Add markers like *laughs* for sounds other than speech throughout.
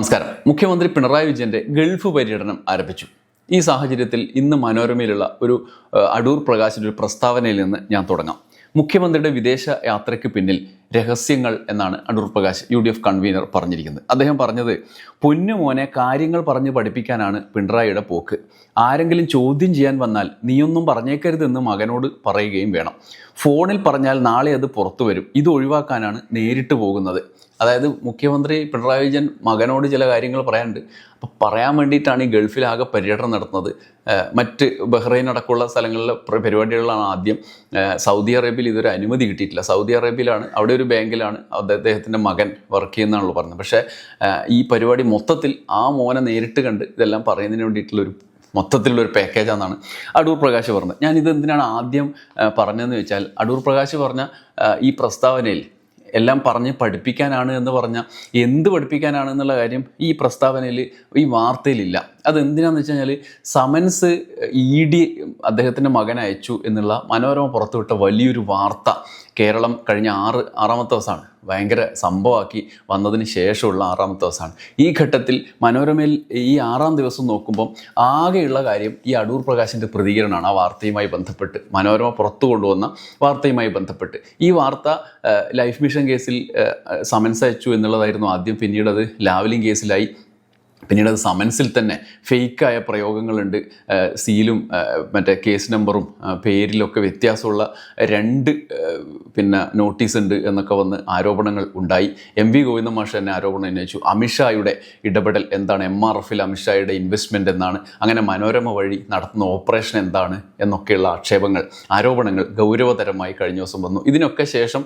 നമസ്കാരം. മുഖ്യമന്ത്രി പിണറായി വിജയന്റെ ഗൾഫ് പര്യടനം ആരംഭിച്ചു. ഈ സാഹചര്യത്തിൽ ഇന്ന് മനോരമയിലുള്ള ഒരു അടൂർ പ്രകാശിന്റെ ഒരു പ്രസ്താവനയിൽ നിന്ന് ഞാൻ തുടങ്ങാം. മുഖ്യമന്ത്രിയുടെ വിദേശ യാത്രയ്ക്ക് പിന്നിൽ രഹസ്യങ്ങൾ എന്നാണ് Adoor Prakash U D F convener പറഞ്ഞിരിക്കുന്നത്. അദ്ദേഹം പറഞ്ഞത് പൊന്നുമോനെ കാര്യങ്ങൾ പറഞ്ഞ് പഠിപ്പിക്കാനാണ് പിണറായിയുടെ പോക്ക്. ആരെങ്കിലും ചോദ്യം ചെയ്യാൻ വന്നാൽ നീയൊന്നും പറഞ്ഞേക്കരുതെന്ന് മകനോട് പറയുകയും വേണം. ഫോണിൽ പറഞ്ഞാൽ നാളെ അത് പുറത്തു വരും. ഇത് ഒഴിവാക്കാനാണ് നേരിട്ട് പോകുന്നത്. അതായത് മുഖ്യമന്ത്രി പിണറായി വിജയൻ മകനോട് ചില കാര്യങ്ങൾ പറയാനുണ്ട്. അപ്പോൾ പറയാൻ വേണ്ടിയിട്ടാണ് ഈ ഗൾഫിലാകെ പര്യടനം നടത്തുന്നത്. മറ്റ് ബഹ്റൈൻ അടക്കമുള്ള സ്ഥലങ്ങളിലെ പ്ര- പരിപാടികളിലാണ് ആദ്യം. സൗദി അറേബ്യയിൽ ഇതൊരു അനുമതി കിട്ടിയിട്ടില്ല. സൗദി അറേബ്യയിലാണ് അവിടെ ഒരു ബാങ്കിലാണ് അദ്ദേഹത്തിന്റെ മകൻ വർക്ക് ചെയ്യുന്നതാണല്ലോ പറഞ്ഞത്. പക്ഷേ ഈ പരിപാടി മൊത്തത്തിൽ ആ മോനെ നേരിട്ട് കണ്ട് ഇതെല്ലാം പറയുന്നതിന് വേണ്ടിയിട്ടുള്ളൊരു മൊത്തത്തിലുള്ള ഒരു പാക്കേജാണെന്നാണ് അടൂർ പ്രകാശ് പറഞ്ഞത്. ഇത് എന്തിനാണ് ആദ്യം പറഞ്ഞതെന്ന് വെച്ചാൽ അടൂർ പ്രകാശ് പറഞ്ഞ ഈ പ്രസ്താവനയിൽ എല്ലാം പറഞ്ഞ് പഠിപ്പിക്കാനാണ് എന്ന് പറഞ്ഞാൽ എന്ത് പഠിപ്പിക്കാനാണ് എന്നുള്ള കാര്യം ഈ പ്രസ്താവനയിൽ ഈ വാർത്തയിലില്ല. അത് എന്തിനാന്ന് വെച്ച് കഴിഞ്ഞാൽ സമൻസ് ഇ ഡി അദ്ദേഹത്തിന്റെ മകൻ അയച്ചു എന്നുള്ള മനോരമ പുറത്തുവിട്ട വലിയൊരു വാർത്ത കേരളം കഴിഞ്ഞ ആറ് ആറാമത്തെ ദിവസമാണ്. ഭയങ്കര സംഭവമാക്കി വന്നതിന് ശേഷമുള്ള ആറാമത്തെ ദിവസമാണ്. ഈ ഘട്ടത്തിൽ മനോരമയിൽ ഈ ആറാം ദിവസം നോക്കുമ്പം ആകെയുള്ള കാര്യം ഈ അടൂർ പ്രകാശിന്റെ പ്രതികരണമാണ്. ആ വാർത്തയുമായി ബന്ധപ്പെട്ട് മനോരമ പുറത്തു കൊണ്ടുവന്ന വാർത്തയുമായി ബന്ധപ്പെട്ട്. ഈ വാർത്ത ലൈഫ് മിഷൻ കേസിൽ സമൻസ് അയച്ചു എന്നുള്ളതായിരുന്നു ആദ്യം. പിന്നീട് അത് ലാവലിംഗ് കേസിലായി. പിന്നീട് അത് സമൻസിൽ തന്നെ ഫേക്കായ പ്രയോഗങ്ങളുണ്ട്. സീലും മറ്റേ കേസ് നമ്പറും പേരിലൊക്കെ വ്യത്യാസമുള്ള രണ്ട് പിന്നെ നോട്ടീസ് ഉണ്ട് എന്നൊക്കെ വന്ന് ആരോപണങ്ങൾ ഉണ്ടായി. എം വി ഗോവിന്ദ മാഷ് തന്നെ ആരോപണം ഉന്നയിച്ചു. അമിത്ഷായുടെ ഇടപെടൽ എന്താണ്? എം ആർ എഫിൽ അമിത്ഷായുടെ ഇൻവെസ്റ്റ്മെന്റ് എന്താണ്? അങ്ങനെ മനോരമ വഴി നടത്തുന്ന ഓപ്പറേഷൻ എന്താണ്? എന്നൊക്കെയുള്ള ആക്ഷേപങ്ങൾ ആരോപണങ്ങൾ ഗൗരവതരമായി കഴിഞ്ഞ ദിവസം വന്നു. ഇതിനൊക്കെ ശേഷം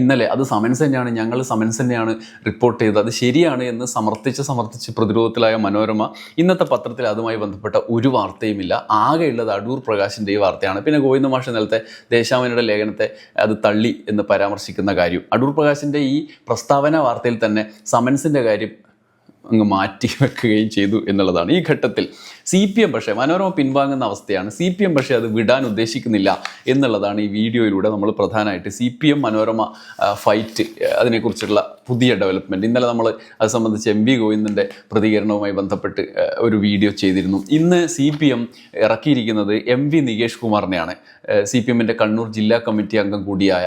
ഇന്നലെ അത് സമൻസ് തന്നെയാണ് ഞങ്ങൾ സമൻസ് തന്നെയാണ് റിപ്പോർട്ട് ചെയ്തത്. അത് ശരിയാണ് എന്ന് സമർത്ഥിച്ച് സമർത്ഥിച്ച് പ്രതിരോധത്തിലായ മനോരമ ഇന്നത്തെ പത്രത്തിൽ അതുമായി ബന്ധപ്പെട്ട ഒരു വാർത്തയുമില്ല. ആകെയുള്ളത് അടൂർ പ്രകാശിന്റെ ഈ വാർത്തയാണ്. പിന്നെ ഗോവിന്ദ മാഷ നേരത്തെ ദേശാമനയുടെ ലേഖനത്തെ അത് തള്ളി എന്ന് പരാമർശിക്കുന്ന കാര്യം. അടൂർ പ്രകാശിന്റെ ഈ പ്രസ്താവന വാർത്തയിൽ തന്നെ സമൻസിന്റെ കാര്യം അങ്ങ് മാറ്റി വെക്കുകയും ചെയ്തു എന്നുള്ളതാണ് ഈ ഘട്ടത്തിൽ. സി പി എം പക്ഷേ മനോരമ പിൻവാങ്ങുന്ന അവസ്ഥയാണ്. സി പി എം പക്ഷേ അത് വിടാൻ ഉദ്ദേശിക്കുന്നില്ല എന്നുള്ളതാണ് ഈ വീഡിയോയിലൂടെ നമ്മൾ പ്രധാനമായിട്ട് C P M Manorama fight അതിനെക്കുറിച്ചുള്ള പുതിയ ഡെവലപ്മെന്റ്. ഇന്നലെ നമ്മൾ അത് സംബന്ധിച്ച് എം വി ഗോവിന്ദന്റെ പ്രതികരണവുമായി ബന്ധപ്പെട്ട് ഒരു വീഡിയോ ചെയ്തിരുന്നു. ഇന്ന് സി പി എം ഇറക്കിയിരിക്കുന്നത് എം വി നികേഷ് കുമാറിനെയാണ്. സി പി എമ്മിന്റെ കണ്ണൂർ ജില്ലാ കമ്മിറ്റി അംഗം കൂടിയായ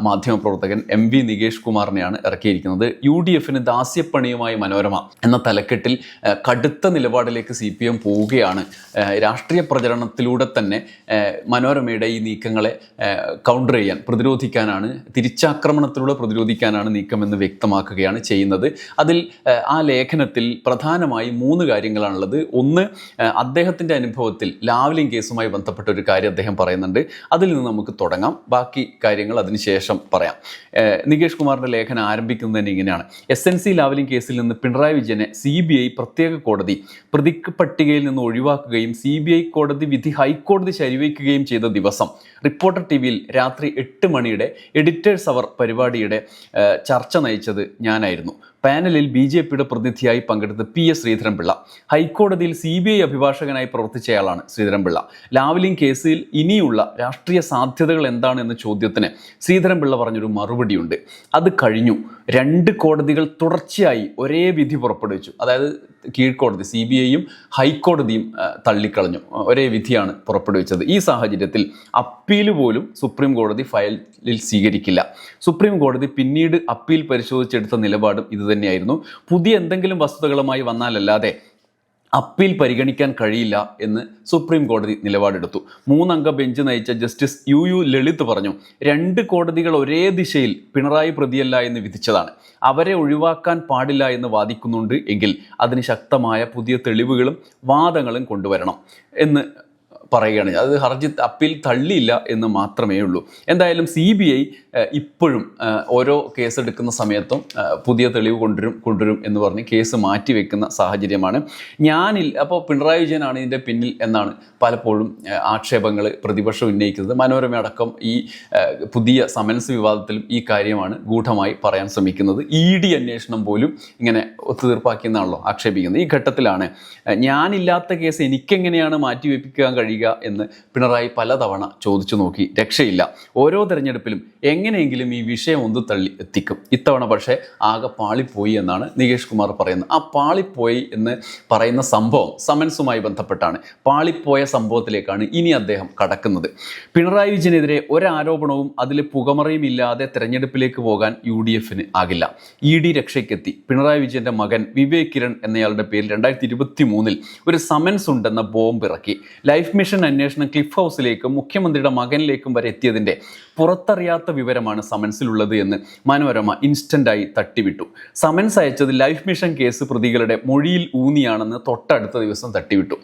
മാധ്യമപ്രവർത്തകൻ എം വി നികേഷ് കുമാറിനെയാണ് ഇറക്കിയിരിക്കുന്നത്. യു ഡി എഫിന് ദാസ്യപ്പണിയുമായി മനോരമ എന്ന തലക്കെട്ടിൽ കടുത്ത നിലപാടിലേക്ക് സി പി എം പോവുകയാണ്. രാഷ്ട്രീയ പ്രചരണത്തിലൂടെ തന്നെ മനോരമയുടെ ഈ നീക്കങ്ങളെ കൗണ്ടർ ചെയ്യാൻ പ്രതിരോധിക്കാനാണ് തിരിച്ചാക്രമണത്തിലൂടെ പ്രതിരോധിക്കാനാണ് നീക്കമെന്ന് വ്യക്തമാക്കുകയാണ് ചെയ്യുന്നത്. അതിൽ ആ, ലേഖനത്തിൽ പ്രധാനമായി മൂന്ന് കാര്യങ്ങളാണുള്ളത്. ഒന്ന് അദ്ദേഹത്തിന്റെ അനുഭവത്തിൽ ലാവ്ലിംഗ് കേസുമായി ബന്ധപ്പെട്ട ഒരു കാര്യം അദ്ദേഹം പറയുന്നുണ്ട്. അതിൽ നിന്ന് നമുക്ക് തുടങ്ങാം. ബാക്കി കാര്യങ്ങൾ അതിനുശേഷം പറയാം. നികേഷ് കുമാറിന്റെ ലേഖനം ആരംഭിക്കുന്നത് തന്നെ ഇങ്ങനെയാണ്. എസ് എൻ സി ലാവലിംഗ് കേസിൽ നിന്ന് പിണറായി വിജയനെ സി ബി ഐ പ്രത്യേക കോടതി പ്രതിക്ക് പട്ടികയിൽ നിന്ന് ഒഴിവാക്കുകയും സി ബി ഐ കോടതി വിധി ഹൈക്കോടതി ശരിവയ്ക്കുകയും ചെയ്ത ദിവസം റിപ്പോർട്ടർ ടി വിയിൽ രാത്രി എട്ട് മണിയുടെ എഡിറ്റേഴ്സ് അവർ പരിപാടിയുടെ ചർച്ച നയിച്ചത് ഞാനായിരുന്നു. പാനലിൽ ബി ജെ പിയുടെ പ്രതിനിധിയായി പങ്കെടുത്ത പി എസ് ശ്രീധരൻപിള്ള. ഹൈക്കോടതിയിൽ സി ബി ഐ അഭിഭാഷകനായി പ്രവർത്തിച്ചയാളാണ് ശ്രീധരൻപിള്ള. ലാവ്ലിംഗ് കേസിൽ ഇനിയുള്ള രാഷ്ട്രീയ സാധ്യതകൾ എന്താണ് എന്ന ചോദ്യത്തിന് ശ്രീധരൻപിള്ള പറഞ്ഞൊരു മറുപടിയുണ്ട്. അത് കഴിഞ്ഞു. രണ്ട് കോടതികൾ തുടർച്ചയായി ഒരേ വിധി പുറപ്പെടുവിച്ചു. അതായത് കീഴ്ക്കോടതി സി ബി ഐയും ഹൈക്കോടതിയും തള്ളിക്കളഞ്ഞു. ഒരേ വിധിയാണ് പുറപ്പെടുവിച്ചത്. ഈ സാഹചര്യത്തിൽ അപ്പീൽ പോലും സുപ്രീം കോടതി ഫയലിൽ സ്വീകരിക്കില്ല. സുപ്രീം കോടതി പിന്നീട് അപ്പീൽ പരിശോധിച്ചെടുത്ത നിലപാടും ഇതുതന്നെയായിരുന്നു. പുതിയ എന്തെങ്കിലും വസ്തുതകളുമായി വന്നാലല്ലാതെ അപ്പീൽ പരിഗണിക്കാൻ കഴിയില്ല എന്ന് സുപ്രീം കോടതി നിലപാടെടുത്തു. മൂന്നംഗ ബെഞ്ച് നയിച്ച ജസ്റ്റിസ് യു യു ലളിത് പറഞ്ഞു രണ്ട് കോടതികൾ ഒരേ ദിശയിൽ പിണറായി പ്രതിയല്ല എന്ന് വിധിച്ചതാണ്. അവരെ ഒഴിവാക്കാൻ പാടില്ല എന്ന് വാദിക്കുന്നുണ്ട് എങ്കിൽ അതിന് ശക്തമായ പുതിയ തെളിവുകളും വാദങ്ങളും കൊണ്ടുവരണം എന്ന് പറയുകയാണ്. അത് ഹർജി അപ്പീൽ തള്ളിയില്ല എന്ന് മാത്രമേ ഉള്ളൂ. എന്തായാലും സി ബി ഐ ഇപ്പോഴും ഓരോ കേസ് എടുക്കുന്ന സമയത്തും പുതിയ തെളിവ് കൊണ്ടുവരും കൊണ്ടുവരും എന്ന് പറഞ്ഞ് കേസ് മാറ്റിവെക്കുന്ന സാഹചര്യമാണ്. ഞാനിൽ അപ്പോൾ പിണറായി വിജയനാണ് ഇതിന്റെ പിന്നിൽ എന്നാണ് പലപ്പോഴും ആക്ഷേപങ്ങൾ പ്രതിപക്ഷം ഉന്നയിക്കുന്നത്. മനോരമ അടക്കം ഈ പുതിയ സമൻസ് വിവാദത്തിലും ഈ കാര്യമാണ് ഗൂഢമായി പറയാൻ ശ്രമിക്കുന്നത്. ഇ ഡി അന്വേഷണം പോലും ഇങ്ങനെ ഒത്തുതീർപ്പാക്കിയെന്നാണല്ലോ ആക്ഷേപിക്കുന്നത്. ഈ ഘട്ടത്തിലാണ്. ഞാനില്ലാത്ത കേസ് എനിക്കെങ്ങനെയാണ് മാറ്റിവെപ്പിക്കാൻ കഴിയുക കഴിയുക എന്ന് പിണറായി പലതവണ ചോദിച്ചു നോക്കി രക്ഷയില്ല. ഓരോ തെരഞ്ഞെടുപ്പിലും എങ്ങനെയെങ്കിലും ഈ വിഷയം ഒന്ന് തള്ളി എത്തിക്കും. ഇത്തവണ പക്ഷേ ആകെ പാളിപ്പോയി എന്നാണ് നികേഷ് കുമാർ പറയുന്നത്. ആ പാളിപ്പോയി എന്ന് പറയുന്ന സംഭവം സമൻസുമായി ബന്ധപ്പെട്ടാണ്. പാളിപ്പോയ സംഭവത്തിലേക്കാണ് ഇനി അദ്ദേഹം കടക്കുന്നത്. പിണറായി വിജയനെതിരെ ഒരാരോപണവും അതിൽ പുകമറയും ഇല്ലാതെ തെരഞ്ഞെടുപ്പിലേക്ക് പോകാൻ യു ഡി എഫിന് ആകില്ല. E D രക്ഷയ്ക്കെത്തി. പിണറായി വിജയന്റെ മകൻ വിവേക് കിരൺ എന്നയാളുടെ പേരിൽ രണ്ടായിരത്തി ഇരുപത്തി മൂന്നിൽ ഒരു സമൻസ് ഉണ്ടെന്ന ബോംബ് ഇറക്കി. ലൈഫ് മിഷൻ അന്വേഷണം ക്ലിഫ് ഹൗസിലേക്കും മുഖ്യമന്ത്രിയുടെ മകനിലേക്കും വരെ എത്തിയതിന്റെ പുറത്തറിയാത്ത വിവരമാണ് സമൻസിലുള്ളത് എന്ന് മനോരമ ഇൻസ്റ്റന്റായി തട്ടിവിട്ടു. സമൻസ് അയച്ചത് ലൈഫ് മിഷൻ കേസ് പ്രതികളുടെ മൊഴിയിൽ ഊന്നിയാണെന്ന് തൊട്ടടുത്ത ദിവസം തട്ടിവിട്ടു.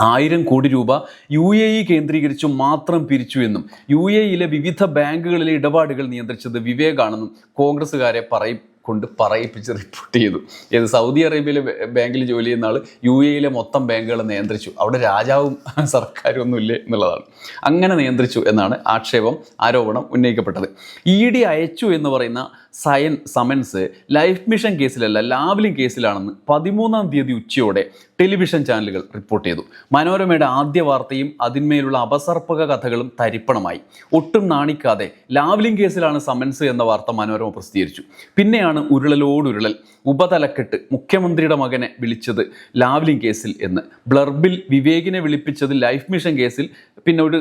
ആയിരം കോടി രൂപ യു എ ഇ കേന്ദ്രീകരിച്ചു മാത്രം പിരിച്ചു എന്നും യു എ ഇയിലെ വിവിധ ബാങ്കുകളിലെ ഇടപാടുകൾ നിയന്ത്രിച്ചത് വിവേകാണെന്നും കോൺഗ്രസ്സുകാരെ പറയും കൊണ്ട് പറയിപ്പിച്ച് റിപ്പോർട്ട് ചെയ്തു. ഏത് സൗദി അറേബ്യയിലെ ബാങ്കിൽ ജോലി ചെയ്യുന്ന ആൾ യു എയിലെ മൊത്തം ബാങ്കുകൾ നിയന്ത്രിച്ചു. അവിടെ രാജാവും *laughs* സർക്കാരും ഒന്നും ഇല്ലേ എന്നുള്ളതാണ്. അങ്ങനെ നിയന്ത്രിച്ചു എന്നാണ് ആക്ഷേപം ആരോപണം ഉന്നയിക്കപ്പെട്ടത്. ഇ ഡി അയച്ചു എന്ന് പറയുന്ന സയൻ സമൻസ് ലൈഫ് മിഷൻ കേസിലല്ല ലാവ്ലിംഗ് കേസിലാണെന്ന് പതിമൂന്നാം തീയതി ഉച്ചയോടെ ടെലിവിഷൻ ചാനലുകൾ റിപ്പോർട്ട് ചെയ്തു. മനോരമയുടെ ആദ്യ വാർത്തയും അതിന്മേലുള്ള അപസർപ്പക കഥകളും തരിപ്പണമായി. ഒട്ടും നാണിക്കാതെ ലാവ്ലിംഗ് കേസിലാണ് സമൻസ് എന്ന വാർത്ത മനോരമ പ്രസിദ്ധീകരിച്ചു. പിന്നെയാണ് ഉരുളലോടുരുളൽ ഉപതലക്കെട്ട് മുഖ്യമന്ത്രിയുടെ മകനെ വിളിച്ചത് ലാവ്ലിംഗ് കേസിൽ എന്ന്. ബ്ലർബിൽ വിവേകിനെ വിളിപ്പിച്ചത് ലൈഫ് മിഷൻ കേസിൽ പിന്നെ ഒരു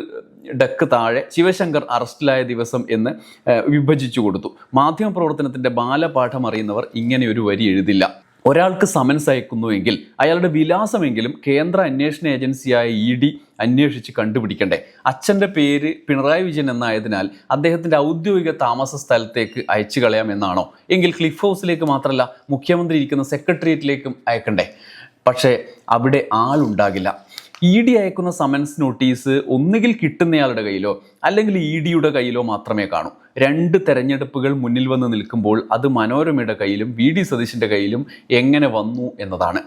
ഡക്ക് താഴെ ശിവശങ്കർ അറസ്റ്റിലായ ദിവസം എന്ന് വിഭജിച്ചു കൊടുത്തു. മാധ്യമപ്രവർത്തനത്തിന്റെ ബാലപാഠം അറിയുന്നവർ ഇങ്ങനെ ഒരു വരി എഴുതില്ല. ഒരാൾക്ക് സമൻസ് അയക്കുന്നുവെങ്കിൽ അയാളുടെ വിലാസമെങ്കിലും കേന്ദ്ര അന്വേഷണ ഏജൻസിയായ ഇ ഡി അന്വേഷിച്ച് കണ്ടുപിടിക്കണ്ടേ. അച്ഛന്റെ പേര് പിണറായി വിജയൻ എന്നായതിനാൽ അദ്ദേഹത്തിന്റെ ഔദ്യോഗിക താമസ സ്ഥലത്തേക്ക് അയച്ചു കളയാമെന്നാണോ എങ്കിൽ ക്ലിഫ് ഹൗസിലേക്ക് മാത്രമല്ല മുഖ്യമന്ത്രി ഇരിക്കുന്ന സെക്രട്ടേറിയറ്റിലേക്കും അയക്കണ്ടേ. പക്ഷേ അവിടെ ആളുണ്ടാകില്ല. ഇ ഡി അയക്കുന്ന സമൻസ് നോട്ടീസ് ഒന്നുകിൽ കിട്ടുന്നയാളുടെ കയ്യിലോ അല്ലെങ്കിൽ ഇ ഡിയുടെ കയ്യിലോ മാത്രമേ കാണൂ. രണ്ട് തെരഞ്ഞെടുപ്പുകൾ മുന്നിൽ വന്ന് നിൽക്കുമ്പോൾ അത് മനോരമയുടെ കയ്യിലും വി ഡി സതീശിന്റെ കയ്യിലും എങ്ങനെ വന്നു എന്നതാണ്.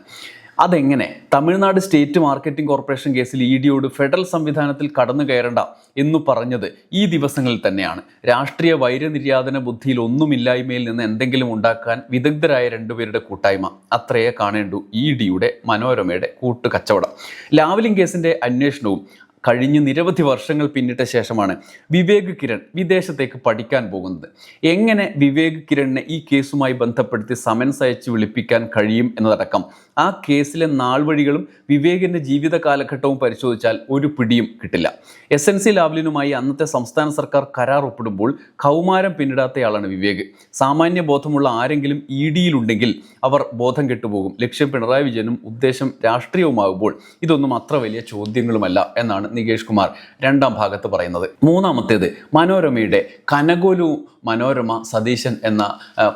അതെങ്ങനെ? തമിഴ്നാട് സ്റ്റേറ്റ് മാർക്കറ്റിംഗ് കോർപ്പറേഷൻ കേസിൽ ഇ ഡിയോട് ഫെഡറൽ സംവിധാനത്തിൽ കടന്നു കയറണ്ട എന്ന് പറഞ്ഞത് ഈ ദിവസങ്ങളിൽ തന്നെയാണ്. രാഷ്ട്രീയ വൈരനിര്യാതന ബുദ്ധിയിൽ ഒന്നുമില്ലായ്മയിൽ നിന്ന് എന്തെങ്കിലും ഉണ്ടാക്കാൻ വിദഗ്ധരായ രണ്ടുപേരുടെ കൂട്ടായ്മ. അത്രയേ കാണേണ്ടൂ ഇ ഡിയുടെ മനോരമയുടെ കൂട്ടുകച്ചവടം. ലാവലിംഗ് കേസിന്റെ അന്വേഷണവും കഴിഞ്ഞ് നിരവധി വർഷങ്ങൾ പിന്നിട്ട ശേഷമാണ് വിവേക് കിരൺ വിദേശത്തേക്ക് പഠിക്കാൻ പോകുന്നത്. എങ്ങനെ വിവേക് കിരണിനെ ഈ കേസുമായി ബന്ധപ്പെടുത്തി സമൻസ് അയച്ച് വിളിപ്പിക്കാൻ കഴിയും എന്നതടക്കം ആ കേസിലെ നാൾവഴികളും വിവേകിന്റെ ജീവിത കാലഘട്ടവും പരിശോധിച്ചാൽ ഒരു പിടിയും കിട്ടില്ല. എസ് എൻ സി ലാവ്ലിനുമായി അന്നത്തെ സംസ്ഥാന സർക്കാർ കരാർ ഒപ്പിടുമ്പോൾ കൗമാരം പിന്നിടാത്തയാളാണ് വിവേക്. സാമാന്യ ബോധമുള്ള ആരെങ്കിലും ഇ ഡിയിലുണ്ടെങ്കിൽ അവർ ബോധം കെട്ടുപോകും. ലക്ഷ്യം പിണറായി വിജയനും ഉദ്ദേശം രാഷ്ട്രീയവുമാകുമ്പോൾ ഇതൊന്നും അത്ര വലിയ ചോദ്യങ്ങളുമല്ല എന്നാണ് നികേഷ് കുമാർ രണ്ടാം ഭാഗത്ത് പറയുന്നത്. മൂന്നാമത്തേത് മനോരമയുടെ കനകോലു മനോരമ സതീശൻ എന്ന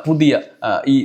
പുതിയ ഈ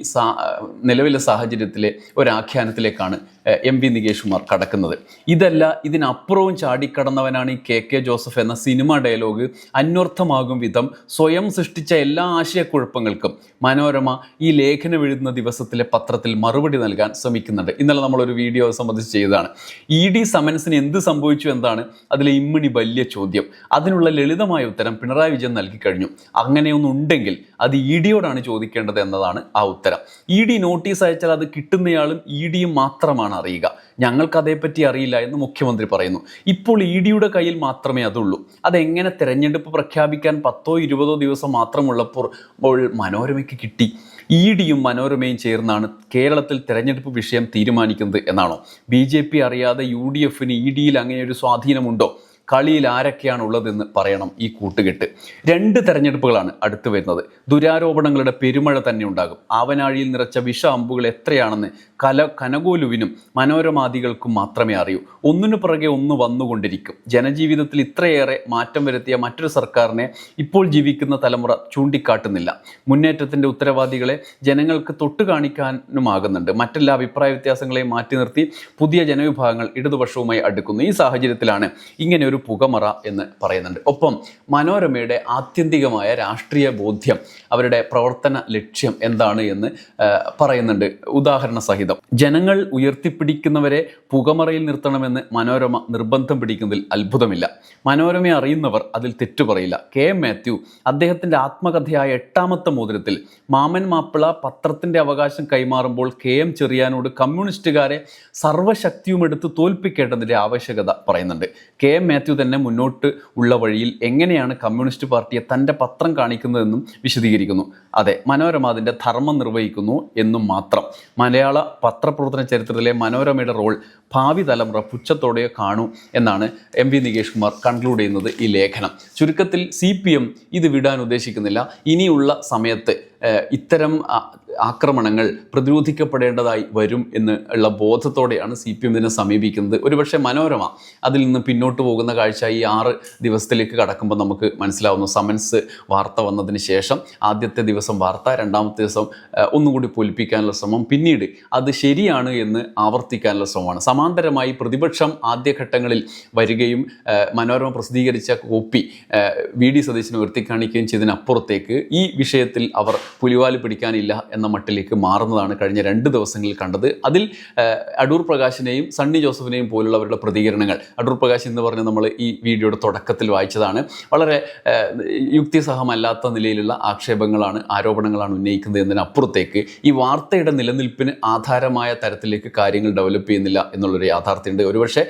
നിലവിലെ സാഹചര്യത്തിലെ ഒരാഖ്യാനത്തിലേക്കാണ് ആ, എം വി നികേഷ് കുമാർ കടക്കുന്നത്. ഇതല്ല ഇതിനപ്പുറവും ചാടിക്കടന്നവനാണ് ഈ കെ കെ ജോസഫ് എന്ന സിനിമ ഡയലോഗ് അന്വർത്ഥമാകും വിധം സ്വയം സൃഷ്ടിച്ച എല്ലാ ആശയക്കുഴപ്പങ്ങൾക്കും. മനോരമ ഈ ലേഖനം എഴുതുന്ന ദിവസത്തിലെ പത്രത്തിൽ മറുപടി നൽകാൻ ശ്രമിക്കുന്നുണ്ട്. ഇന്നലെ നമ്മളൊരു വീഡിയോ സംബന്ധിച്ച് ചെയ്തതാണ്. ഇ ഡി സമൻസിന് എന്ത് സംഭവിച്ചു എന്താണ് അതിലെ ഇമ്മിണി വലിയ ചോദ്യം. അതിനുള്ള ലളിതമായ ഉത്തരം പിണറായി വിജയൻ നൽകി കഴിഞ്ഞു. അങ്ങനെയൊന്നുണ്ടെങ്കിൽ അത് ഇ ഡിയോടാണ് ചോദിക്കേണ്ടത് എന്നതാണ് ആ ഉത്തരം. ഇ ഡി നോട്ടീസ് അയച്ചാൽ അത് കിട്ടുന്നയാളും ഇ ഡിയും മാത്രമാണ് അറിയുക. ഞങ്ങൾക്ക് അതേപ്പറ്റി അറിയില്ല എന്ന് മുഖ്യമന്ത്രി പറയുന്നു. ഇപ്പോൾ ഇ ഡിയുടെ കയ്യിൽ മാത്രമേ അതുള്ളൂ. അതെങ്ങനെ തെരഞ്ഞെടുപ്പ് പ്രഖ്യാപിക്കാൻ പത്തോ ഇരുപതോ ദിവസം മാത്രമുള്ളപ്പോൾ മനോരമയ്ക്ക് കിട്ടി. ഇ ഡിയും മനോരമയും ചേർന്നാണ് കേരളത്തിൽ തെരഞ്ഞെടുപ്പ് വിഷയം തീരുമാനിക്കുന്നത് എന്നാണോ? ബി ജെ പി അറിയാതെ യു ഡി എഫിന് ഇ ഡിയിൽ അങ്ങനെ ഒരു സ്വാധീനമുണ്ടോ? കളിയിൽ ആരൊക്കെയാണ് ഉള്ളതെന്ന് പറയണം ഈ കൂട്ടുകെട്ട്. രണ്ട് തെരഞ്ഞെടുപ്പുകളാണ് അടുത്തു വരുന്നത്. ദുരാരോപണങ്ങളുടെ പെരുമഴ തന്നെ ഉണ്ടാകും. ആവനാഴിയിൽ നിറച്ച വിഷ അമ്പുകൾ എത്രയാണെന്ന് കല കനകോലുവിനും മനോരമാദികൾക്കും മാത്രമേ അറിയൂ. ഒന്നിനു പുറകെ ഒന്ന് വന്നുകൊണ്ടിരിക്കും. ജനജീവിതത്തിൽ ഇത്രയേറെ മാറ്റം വരുത്തിയ മറ്റൊരു സർക്കാരിനെ ഇപ്പോൾ ജീവിക്കുന്ന തലമുറ ചൂണ്ടിക്കാട്ടുന്നില്ല. മുന്നേറ്റത്തിന്റെ ഉത്തരവാദികളെ ജനങ്ങൾക്ക് തൊട്ടു കാണിക്കാനുമാകുന്നുണ്ട്. മറ്റെല്ലാ അഭിപ്രായ വ്യത്യാസങ്ങളെയും മാറ്റി നിർത്തി പുതിയ ജനവിഭാഗങ്ങൾ ഇടതുപക്ഷവുമായി അടുക്കുന്നു. ഈ സാഹചര്യത്തിലാണ് ഇങ്ങനെ ഒരു വലിയൊരു പുകമറ എന്ന് പറയുന്നുണ്ട്. ഒപ്പം മനോരമയുടെ ആത്യന്തികമായ രാഷ്ട്രീയ ബോധ്യം അവരുടെ പ്രവർത്തന ലക്ഷ്യം എന്താണ് എന്ന് പറയുന്നുണ്ട് ഉദാഹരണ സഹിതം. ജനങ്ങൾ ഉയർത്തിപ്പിടിക്കുന്നവരെ പുകമറയിൽ നിർത്തണമെന്ന് മനോരമ നിർബന്ധം പിടിക്കുന്നതിൽ അത്ഭുതമില്ല. മനോരമയെ അറിയുന്നവർ അതിൽ തെറ്റു പറയില്ല. കെ. എം. മാത്യു അദ്ദേഹത്തിന്റെ ആത്മകഥയായ എട്ടാമത്തെ മോതിരത്തിൽ മാമൻ മാപ്പിള പത്രത്തിന്റെ അവകാശം കൈമാറുമ്പോൾ കെ. എം. ചെറിയാനോട് കമ്മ്യൂണിസ്റ്റുകാരെ സർവശക്തിയും എടുത്ത് തോൽപ്പിക്കേണ്ടതിന്റെ ആവശ്യകത പറയുന്നുണ്ട്. കെ. എം. മാത്യു തന്നെ മുന്നോട്ട് ഉള്ള വഴിയിൽ എങ്ങനെയാണ് കമ്മ്യൂണിസ്റ്റ് പാർട്ടിയെ തന്റെ പത്രം കാണിക്കുന്നതെന്നും വിശദീകരിക്കുന്നു. അതെ മനോരമ അതിന്റെ ധർമ്മം നിർവഹിക്കുന്നു എന്നും മാത്രം. മലയാള പത്രപ്രവർത്തന ചരിത്രത്തിലെ മനോരമയുടെ റോൾ ഭാവി തലമുറ പുച്ഛത്തോടെയോ കാണൂ എന്നാണ് M V Nikesh Kumar conclude ചെയ്യുന്നത് ഈ ലേഖനം. ചുരുക്കത്തിൽ സി പി എം ഇത് വിടാൻ ഉദ്ദേശിക്കുന്നില്ല. ഇനിയുള്ള സമയത്ത് ഇത്തരം ആക്രമണങ്ങൾ പ്രതിരോധിക്കപ്പെടേണ്ടതായി വരും എന്ന് ഉള്ള ബോധത്തോടെയാണ് സി പി എം ഇതിനെ സമീപിക്കുന്നത്. ഒരുപക്ഷെ മനോരമ അതിൽ നിന്ന് പിന്നോട്ട് പോകുന്ന കാഴ്ച ഈ ആറ് ദിവസത്തിലേക്ക് കടക്കുമ്പോൾ നമുക്ക് മനസ്സിലാവുന്നു. സമൻസ് വാർത്ത വന്നതിന് ശേഷം ആദ്യത്തെ ദിവസം വാർത്ത രണ്ടാമത്തെ ദിവസം ഒന്നുകൂടി ഒന്നും പൊലിപ്പിക്കാനുള്ള ശ്രമം. പിന്നീട് അത് ശരിയാണ് എന്ന് ആവർത്തിക്കാനുള്ള ശ്രമമാണ്. സമാന്തരമായി പ്രതിപക്ഷം ആദ്യഘട്ടങ്ങളിൽ വരികയും മനോരമ പ്രസിദ്ധീകരിച്ച കോപ്പി വി ഡി സതീശന് ഉയർത്തിക്കാണിക്കുകയും ചെയ്തതിനപ്പുറത്തേക്ക് ഈ വിഷയത്തിൽ അവർ പുലിവാൽ പിടിക്കാനില്ല എന്ന മട്ടിലേക്ക് മാറുന്നതാണ് കഴിഞ്ഞ രണ്ട് ദിവസങ്ങളിൽ കണ്ടത്. അതിൽ അടൂർ പ്രകാശിനെയും സണ്ണി ജോസഫിനെയും പോലുള്ളവരുടെ പ്രതികരണങ്ങൾ. അടൂർ പ്രകാശ് എന്ന് പറഞ്ഞ് നമ്മൾ ഈ വീഡിയോയുടെ തുടക്കത്തിൽ വായിച്ചതാണ്. വളരെ യുക്തിസഹമല്ലാത്ത നിലയിലുള്ള ആക്ഷേപങ്ങളാണ് ആരോപണങ്ങളാണ് ഉന്നയിക്കുന്നത് എന്നതിനപ്പുറത്തേക്ക് ഈ വാർത്തയുടെ നിലനിൽപ്പിന് ആധാരമായ തരത്തിലേക്ക് കാര്യങ്ങൾ ഡെവലപ്പ് ചെയ്യുന്നില്ല എന്നുള്ളൊരു യാഥാർത്ഥ്യമുണ്ട്. ഒരുപക്ഷെ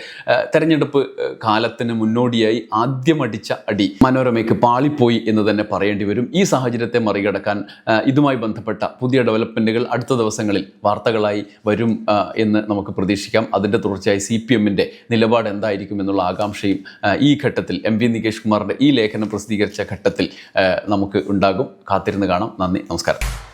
തെരഞ്ഞെടുപ്പ് കാലത്തിന് മുന്നോടിയായി ആദ്യമടിച്ച അടി മനോരമയ്ക്ക് പാളിപ്പോയി എന്ന് തന്നെ പറയേണ്ടി വരും. ഈ സാഹചര്യത്തെ മറികടക്കാൻ ഇതുമായി ബന്ധപ്പെട്ട പുതിയ ഡെവലപ്മെന്റുകൾ അടുത്ത ദിവസങ്ങളിൽ വാർത്തകളായി വരും എന്ന് നമുക്ക് പ്രതീക്ഷിക്കാം. അതിന്റെ തുടർച്ചയായി സി പി എമ്മിന്റെ നിലപാട് എന്തായിരിക്കും എന്നുള്ള ആകാംക്ഷയും ഈ ഘട്ടത്തിൽ എം വി നികേഷ് കുമാറിന്റെ ഈ ലേഖനം പ്രസിദ്ധീകരിച്ച ഘട്ടത്തിൽ നമുക്ക് ഉണ്ടാകും. കാത്തിരുന്ന് കാണാം. നന്ദി. നമസ്കാരം.